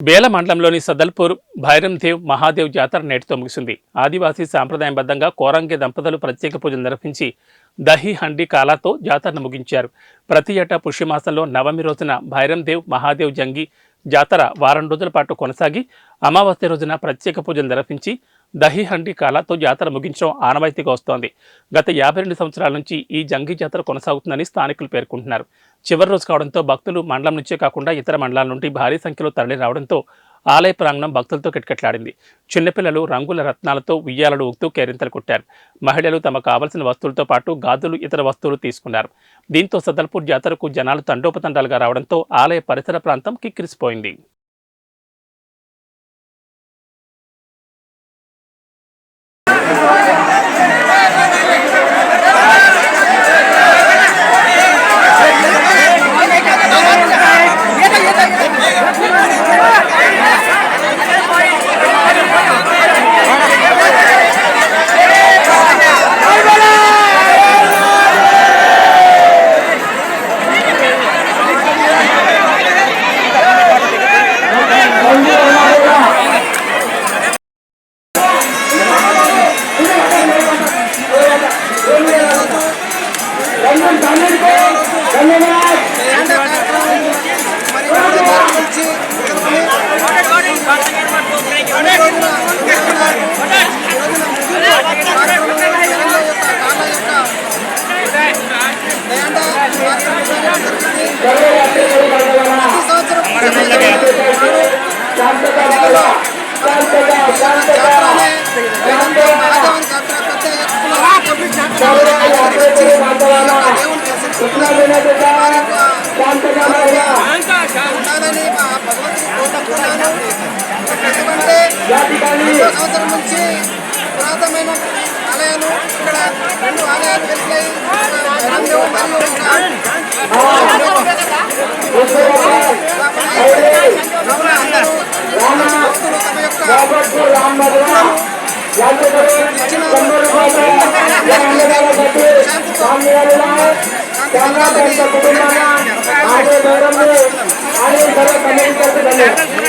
బేల మండలంలోని సదల్పూర్ భైరందేవ్ మహాదేవ్ జాతర నేటితో ముగిసింది. ఆదివాసీ సాంప్రదాయబద్ధంగా కోరంగే దంపతులు ప్రత్యేక పూజలు నిర్వహించి దహి హండి కాలాతో జాతరను ముగించారు. ప్రతి ఏటా పుష్యమాసంలో నవమి రోజున భైరందేవ్ మహాదేవ్ జంగి జాతర వారం రోజుల పాటు కొనసాగి అమావాస్య రోజున ప్రత్యేక పూజలు నిర్వహించి దహి హండి కాలాతో జాతర ముగించడం ఆనవాయితీగా వస్తోంది. గత యాభై రెండు సంవత్సరాల నుంచి ఈ జంగి జాతర కొనసాగుతుందని స్థానికులు పేర్కొంటున్నారు. చివరి రోజు కావడంతో భక్తులు మండలం నుంచే కాకుండా ఇతర మండలాల నుండి భారీ సంఖ్యలో తరలి రావడంతో ఆలయ ప్రాంగణం భక్తులతో కిటకిటలాడింది. చిన్నపిల్లలు రంగుల రత్నాలతో ఉయ్యాలలు ఊగుతూ కేరింతలు కొట్టారు. మహిళలు తమకు కావలసిన వస్తువులతో పాటు గాజులు ఇతర వస్తువులు తీసుకున్నారు. దీంతో సదల్పూర్ జాతరకు జనాలు తండోపతండాలుగా రావడంతో ఆలయ పరిసర ప్రాంతం కిక్కిరిసిపోయింది. ఎందుకంటే ఎంతో సంవత్సరం నుంచి పురాతనమైన ఆలయాలు ఇక్కడ రెండు తమ యొక్క ఇచ్చిన శాంతితో శాంతి కలగాలని